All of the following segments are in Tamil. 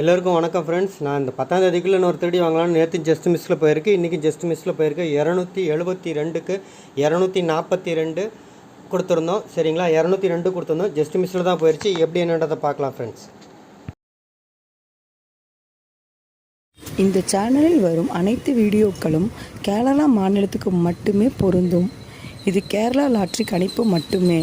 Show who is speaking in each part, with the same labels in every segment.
Speaker 1: எல்லோருக்கும் வணக்கம் ஃப்ரெண்ட்ஸ் நான் இந்த பத்தாம் தேதிக்குள்ள இன்னொரு தேடி வாங்கலாம்னு நேற்று ஜஸ்ட் மிஸ்ஸில் போயிருக்கு. இன்றைக்கி ஜஸ்ட் மிஸ்ஸில் போயிருக்கு. இரநூத்தி எழுபத்தி ரெண்டுக்கு இரநூத்தி நாற்பத்தி ரெண்டு கொடுத்துருந்தோம். சரிங்களா? இரநூத்தி ரெண்டு கொடுத்துருந்தோம். ஜஸ்ட் மிஸ்ஸில் தான் போயிடுச்சு எப்படி என்னன்றதை பார்க்கலாம் ஃப்ரெண்ட்ஸ்
Speaker 2: இந்த சேனலில் வரும் அனைத்து வீடியோக்களும் கேரளா மாநிலத்துக்கு மட்டுமே பொருந்தும். இது கேரளா லாட்ரி கணிப்பு மட்டுமே.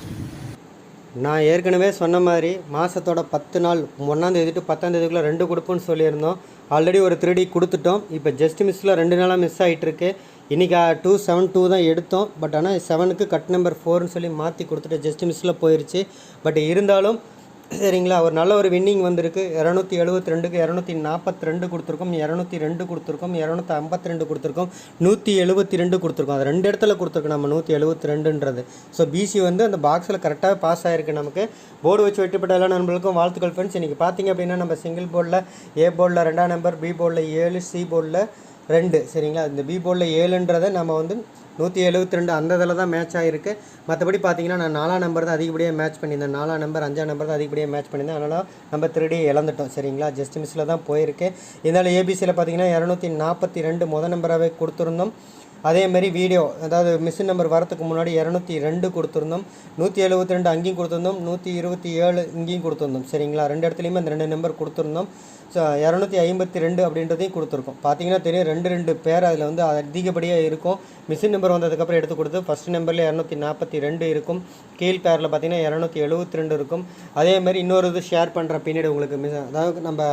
Speaker 1: நான் ஏற்கனவே சொன்ன மாதிரி மாதத்தோட பத்து நாள் ஒன்றாந்தேதி டு பத்தாந்தேதிக்குள்ளே ரெண்டு கொடுப்போம்னு சொல்லியிருந்தோம். ஆல்ரெடி ஒரு த்ரீ கொடுத்துட்டோம். இப்போ ஜஸ்ட் மிஸ்ஸில் ரெண்டு நாளாக மிஸ் ஆகிட்டுருக்கு இன்றைக்கி டூ செவன் டூ தான் எடுத்தோம். பட் ஆனால் செவனுக்கு கட் நம்பர் ஃபோர்னு சொல்லி மாற்றி கொடுத்துட்டு ஜஸ்ட் மிஸ்ஸில் போயிடுச்சு பட் இருந்தாலும் சரிங்களா? ஒரு நல்ல ஒரு வின்னிங் வந்திருக்கு. இரநூத்தி எழுபத்தி ரெண்டுக்கு இரநூத்தி நாற்பத்தி ரெண்டு கொடுத்துருக்கோம். இரநூத்தி ரெண்டு கொடுத்துருக்கோம். இரநூத்தி ஐம்பத்தி ரெண்டு கொடுத்துருக்கோம். நூற்றி எழுபத்தி ரெண்டு கொடுத்துருக்கோம். அது ரெண்டு இடத்துல கொடுத்துருக்கோம் நம்ம நூற்றி எழுபத்தி ரெண்டுன்றது. ஸோ பிசி வந்து அந்த பாக்ஸில் கரெக்டாக பாஸ் ஆகிருக்கு நமக்கு. போர்டு வச்சு வெட்டிப்பட்ட எல்லா நண்பர்களுக்கும் வாழ்த்துக்கள் ஃப்ரெண்ட்ஸ் இன்றைக்கி பார்த்தீங்க அப்படின்னா நம்ம சிங்கிள் போர்டில் ஏ போர்டில் ரெண்டாம் நம்பர் பி போர்டில் ஏழு சி போர்டில் ரெண்டு. சரிங்களா? இந்த பி போர்டில் ஏழுன்றதை நம்ம வந்து நூற்றி எழுபத்தி ரெண்டு அந்த இதில் தான் மேட்ச் ஆகிருக்கு மற்றபடி பார்த்தீங்கன்னா நான் நாலாம் நம்பர் தான் அதிகப்படியாக மேட்ச் பண்ணியிருந்தேன். நாலாம் நம்பர் அஞ்சாம் நம்பர் தான் அதிகப்படியாக மேட்ச் பண்ணியிருந்தேன். அதனால் நம்ம திருடி இழந்துட்டோம் சரிங்களா? ஜஸ்ட் மிஸ்ஸில் தான் போயிருக்கு. இதனால் ஏபிசியில் பார்த்தீங்கன்னா இரநூத்தி நாற்பத்தி ரெண்டு முத நம்பராகவே கொடுத்துருந்தோம். அதேமாரி வீடியோ அதாவது மிஷின் நம்பர் வரத்துக்கு முன்னாடி இரநூத்தி ரெண்டு கொடுத்துருந்தோம். நூற்றி எழுபத்தி ரெண்டு அங்கேயும் கொடுத்துருந்தோம். நூற்றி இருபத்தி ஏழு இங்கேயும் கொடுத்துருந்தோம். சரிங்களா? ரெண்டு இடத்துலையுமே அந்த ரெண்டு நம்பர் கொடுத்துருந்தோம். ஸோ இரநூத்தி ஐம்பத்தி ரெண்டு அப்படின்றதையும் கொடுத்துருக்கோம். பார்த்தீங்கன்னா தெரியும் ரெண்டு ரெண்டு பேர் அதில் வந்து அதிகப்படியாக இருக்கும். மிஷின் நம்பர் வந்ததுக்கப்புறம் எடுத்து கொடுத்து ஃபஸ்ட் நம்பரில் இரநூத்தி நாற்பத்தி ரெண்டு இருக்கும். கீழ் பேரில் பார்த்தீங்கன்னா இரநூத்தி எழுபத்தி ரெண்டு இருக்கும். அதேமாதிரி இன்னொரு இது ஷேர் பண்ணுற பின்னாடி உங்களுக்கு மிஸ் அதாவது நம்ம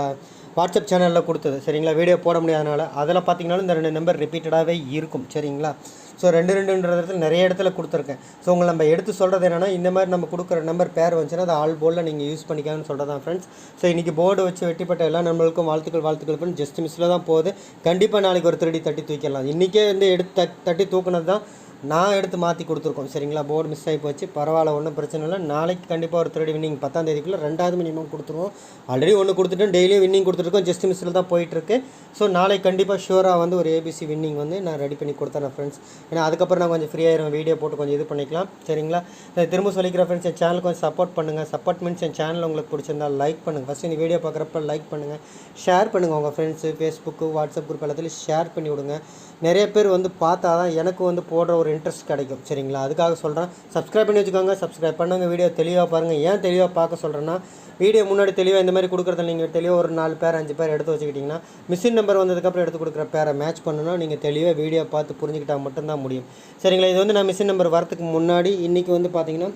Speaker 1: வாட்ஸ்அப் சேனலில் கொடுத்தது சரிங்களா? வீடியோ போட முடியாதனால. அதில் பார்த்தீங்கன்னாலும் இந்த ரெண்டு நம்பர் ரிப்பீட்டடாகவே இருக்கும் சரிங்களா? ஸோ ரெண்டு ரெண்டுன்ற இடத்துல நிறைய இடத்துல கொடுத்துருக்கேன். ஸோ உங்களை நம்ம எடுத்து சொல்கிறது என்னென்னா இந்த மாதிரி நம்ம கொடுக்குற நம்பர் பேர் வந்துச்சுன்னா அது ஆல் போர்டில் நீங்கள் யூஸ் பண்ணிக்காங்கன்னு சொல்கிறது தான் ஃப்ரெண்ட்ஸ் ஸோ இன்றைக்கி போர்டு வச்சு வெட்டிப்பட்ட எல்லா நம்மளுக்கும் வாழ்த்துக்கள் வாழ்த்துக்கள் ஜஸ்ட் மிஸ்ஸில் தான் போகுது. கண்டிப்பாக நாளைக்கு ஒரு திருடி தட்டி தூக்கிடலாம். இன்றைக்கே வந்து எடுத்து தட்டி தூக்குனது தான் நான் எடுத்து மாற்றி கொடுத்துருக்கோம். சரிங்களா? போர்டு மிஸ் ஆகி போச்சு. பரவாயில்ல ஒன்றும் பிரச்சனை இல்லை. நாளைக்கு கண்டிப்பாக ஒரு திருடி வின்னிங் பத்தாம் தேதிக்குள்ளே ரெண்டாவது மினிமம் கொடுத்துருவோம். ஆல்ரெடி ஒன்று கொடுத்துட்டு டெய்லியும் வின்னிங் கொடுத்துருக்கோம். ஜஸ்ட் மிஸ்ஸில் தான் போயிட்டுருக்கு. ஸோ நாளைக்கு கண்டிப்பாக ஷூராக வந்து ஒரு ஏபிசி வின்னிங் வந்து நான் ரெடி பண்ணி கொடுத்தேன் ஃப்ரெண்ட்ஸ் ஏன்னா அதுக்கப்புறம் நான் கொஞ்சம் ஃப்ரீயாகிடும் வீடியோ போட்டு கொஞ்சம் இது பண்ணிக்கலாம். சரிங்களா? நான் திரும்ப சொல்லிக்கிற ஃப்ரெண்ட்ஸ் என் சேனல் கொஞ்சம் சப்போர்ட் பண்ணுங்கள் சப்போர்ட் மீன்ஸ் என் சேனல் உங்களுக்கு பிடிச்சிருந்தா லைக் பண்ணுங்கள் ஃபஸ்ட்டு இந்த வீடியோ பார்க்குறப்ப லைக் பண்ணுங்கள் ஷேர் பண்ணுங்கள் உங்கள் ஃப்ரெண்ட்ஸு ஃபேஸ்புக்கு வாட்ஸ்அப் குரூப் எல்லாத்துலேயும் ஷேர் பண்ணி விடுங்க. நிறைய பேர் வந்து பார்த்தா தான் எனக்கு வந்து போடுற ஒரு இன்ட்ரெஸ்ட் கிடைக்கும். சரிங்களா? அதுக்காக சொல்கிறேன் சப்ஸ்கிரைப் பண்ணி வச்சுக்கோங்க. சப்ஸ்கிரைப் பண்ணுங்க. வீடியோ தெளிவாக பாருங்கள் ஏன் தெளிவாக பார்க்க சொல்கிறேன்னா வீடியோ முன்னாடி தெளிவாக இந்த மாதிரி கொடுக்குறத நீங்கள் தெளிவாக ஒரு நாலு பேர் அஞ்சு பேர் எடுத்து வச்சுக்கிட்டிங்கன்னா மிஷின் நம்பர் வந்ததுக்கப்புறம் எடுத்து கொடுக்குற பேரை மேட்ச் பண்ணணும்னா நீங்கள் தெளிவாக வீடியோ பார்த்து புரிஞ்சுக்கிட்டால் மட்டும்தான் முடியும். சரிங்களா? இது வந்து நான் மிஷின் நம்பர் வரதுக்கு முன்னாடி இன்றைக்கி வந்து பார்த்தீங்கன்னா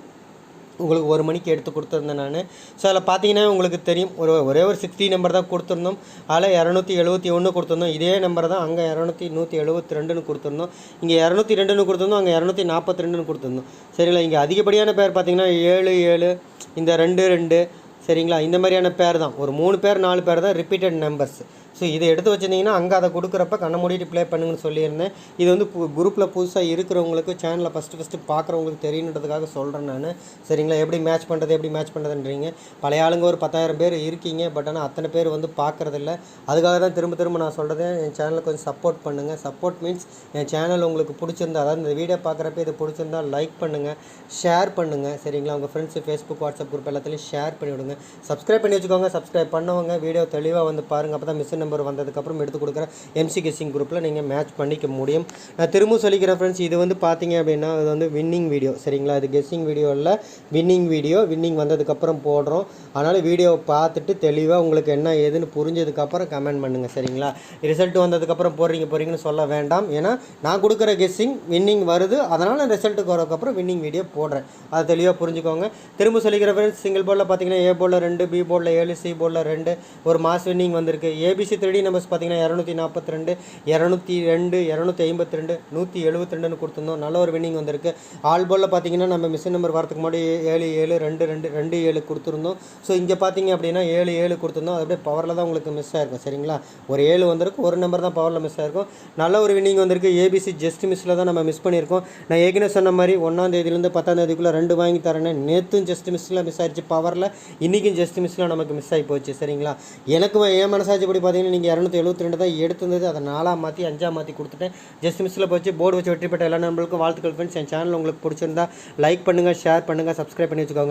Speaker 1: உங்களுக்கு ஒரு மணிக்கு எடுத்து கொடுத்துருந்தேன் நான். ஸோ அதில் பார்த்தீங்கன்னா உங்களுக்கு தெரியும். ஒரு ஒரே ஒரு சிக்ஸ்டி நம்பர் தான் கொடுத்துருந்தோம். அதில் இரநூத்தி எழுபத்தி ஒன்று கொடுத்துருந்தோம். இதே நம்பர் தான் அங்கே இரநூத்தி நூற்றி எழுபத்தி ரெண்டுன்னு கொடுத்துருந்தோம். இங்கே இரநூத்தி ரெண்டுன்னு கொடுத்துருந்தோம். அங்கே இரநூத்தி நாற்பத்தி ரெண்டுன்னு கொடுத்துருந்தோம். சரிங்களா? இங்கே அதிகப்படியான பேர் பார்த்தீங்கன்னா ஏழு ஏழு இந்த ரெண்டு ரெண்டு சரிங்களா? இந்த மாதிரியான பேர் தான். ஒரு மூணு பேர் நாலு பேர் தான் ரிப்பீட்டட் நம்பர்ஸ் ஸோ இதை எடுத்து வச்சுருந்தீங்கன்னா அங்கே அதை கொடுக்குறப்ப கண்ண மூடிட்டு ப்ளே பண்ணுங்கன்னு சொல்லியிருந்தேன். இது வந்து குரூப்பில் புதுசாக இருக்கிறவங்களுக்கு சேனலில் ஃபஸ்ட்டு ஃபஸ்ட்டு பார்க்குறவங்களுக்கு தெரியணுன்றதுக்காக சொல்கிறேன் நான். சரிங்களா? எப்படி மேட்ச் பண்ணுறது எப்படி மேட்ச் பண்ணுறதுன்றீங்க பழைய ஆளுங்க ஒரு பத்தாயிரம் பேர் இருக்கீங்க பட் ஆனால் அத்தனை பேர் வந்து பார்க்குறதில்ல அதுக்காக தான் திரும்ப திரும்ப நான் சொல்கிறது என் சேனலை கொஞ்சம் சப்போர்ட் பண்ணுங்கள் சப்போர்ட் மீன்ஸ் என் சேனல் உங்களுக்கு பிடிச்சிருந்தா அதாவது இந்த வீடியோ பார்க்குறப்ப இது பிடிச்சிருந்தா லைக் பண்ணுங்கள் ஷேர் பண்ணுங்கள் சரிங்களா? உங்கள் ஃப்ரெண்ட்ஸு ஃபேஸ்புக் வாட்ஸ்அப் குரூப் எல்லாத்துலேயும் ஷேர் பண்ணிவிடுங்க. விடுங்க சப்ஸ்கிரைப் பண்ணி வச்சுக்கோங்க. சப்ஸ்கிரைப் பண்ணவங்க வீடியோ தெளிவாக வந்து பாருங்கள் அப்போ தான் மிஷின் நம்பர் வந்ததுக்கப்புறம் எடுத்து கொடுக்குற எம்சி கெஸ்ஸிங் குரூப்பில் நீங்கள் மேட்ச் பண்ணிக்க முடியும். நான் திரும்ப சொல்லிக்கிறேன் ஃப்ரெண்ட்ஸ் இது வந்து பார்த்தீங்க அப்படின்னா இது வந்து வின்னிங் வீடியோ சரிங்களா? இது கெஸ்ஸிங் வீடியோ இல்லை வின்னிங் வீடியோ வின்னிங் வந்ததுக்கப்புறம் போடுறோம். அதனால் வீடியோவை பார்த்துட்டு தெளிவாக உங்களுக்கு என்ன ஏதுன்னு புரிஞ்சதுக்கப்புறம் கமெண்ட் பண்ணுங்கள் சரிங்களா? ரிசல்ட் வந்ததுக்கப்புறம் போடுறீங்க போகிறீங்கன்னு சொல்ல வேண்டாம். ஏன்னா நான் கொடுக்குற கெஸ்ஸிங் வின்னிங் வருது. அதனால் ரிசல்ட்டுக்கு வரதுக்கப்புறம் வின்னிங் வீடியோ போடுறேன். அதை தெளிவாக புரிஞ்சுக்கோங்க. திரும்ப சொல்லிக்கிற ஃப்ரெண்ட்ஸ் சிங்கிள் போர்டில் பார்த்தீங்கன்னா ஏ போர்டில் ரெண்டு பி போர்டில் ஏழு சி போர்டில் ரெண்டு. ஒரு மாஸ் வின்னிங் வந்திருக்கு. ABC three D three numbers பார்த்தீங்கன்னா இரநூத்தி நாற்பத்தி ரெண்டு இரநூத்தி ரெண்டு இரநூத்தி ஐம்பத்தி ரெண்டு நூற்றி எழுபத்தி ரெண்டுன்னு கொடுத்துருந்தோம். நல்ல ஒரு வின்னிங் வந்திருக்கு. ஆல் பாலில் பார்த்தீங்கன்னா நம்ம மிஷின் நம்பர் வரதுக்கு முன்னாடி ஏழு ஏழு ரெண்டு ரெண்டு ரெண்டு ஏழு கொடுத்துருந்தோம். ஸோ இங்கே பார்த்தீங்க அப்படின்னா ஏழு ஏழு கொடுத்துருந்தோம். அது அப்படியே பவரில் தான் உங்களுக்கு மிஸ் ஆயிருக்கும். சரிங்களா? ஒரு ஏழு வந்திருக்கு ஒரு நம்பர் தான் பவரில் மிஸ் ஆயிருக்கும். நல்ல ஒரு வின்னிங் வந்திருக்கு. ஏபிசி ஜஸ்ட் மிஸ்ஸில் தான் நம்ம மிஸ் பண்ணியிருக்கோம். நான் ஏற்கனவே சொன்ன மாதிரி ஒன்றாம் தேதியிலேருந்து பத்தாம் தேதிக்குள்ளே ரெண்டு வாங்கி தரேன்னு நேற்றும் ஜஸ்ட் மிஸ்ஸில் மிஸ் ஆயிடுச்சு பவரில் இன்றைக்கும் ஜஸ்ட் மிஸ்லாம் நமக்கு மிஸ் ஆகி போச்சு சரிங்களா? எனக்கு என் மனசாட்சிப்படி பார்த்தீங்கன்னா நீங்கள் இரநூத்தி எழுபத்தி ரெண்டு தான் எடுத்திருந்தது. அதை நாலாக மாற்றி அஞ்சாக மாற்றி கொடுத்துட்டேன். ஜஸ்ட் மிஸ்ஸில் போச்சு. போர்டு வச்சு வெற்றி பெற்ற எல்லா நண்பர்களுக்கும் வாழ்த்துக்கள் ஃப்ரெண்ட்ஸ் என் சேனல் உங்களுக்கு பிடிச்சிருந்தா லைக் பண்ணுங்கள் ஷேர் பண்ணுங்கள் சப்ஸ்கிரைப் பண்ணி வச்சுக்கோங்க.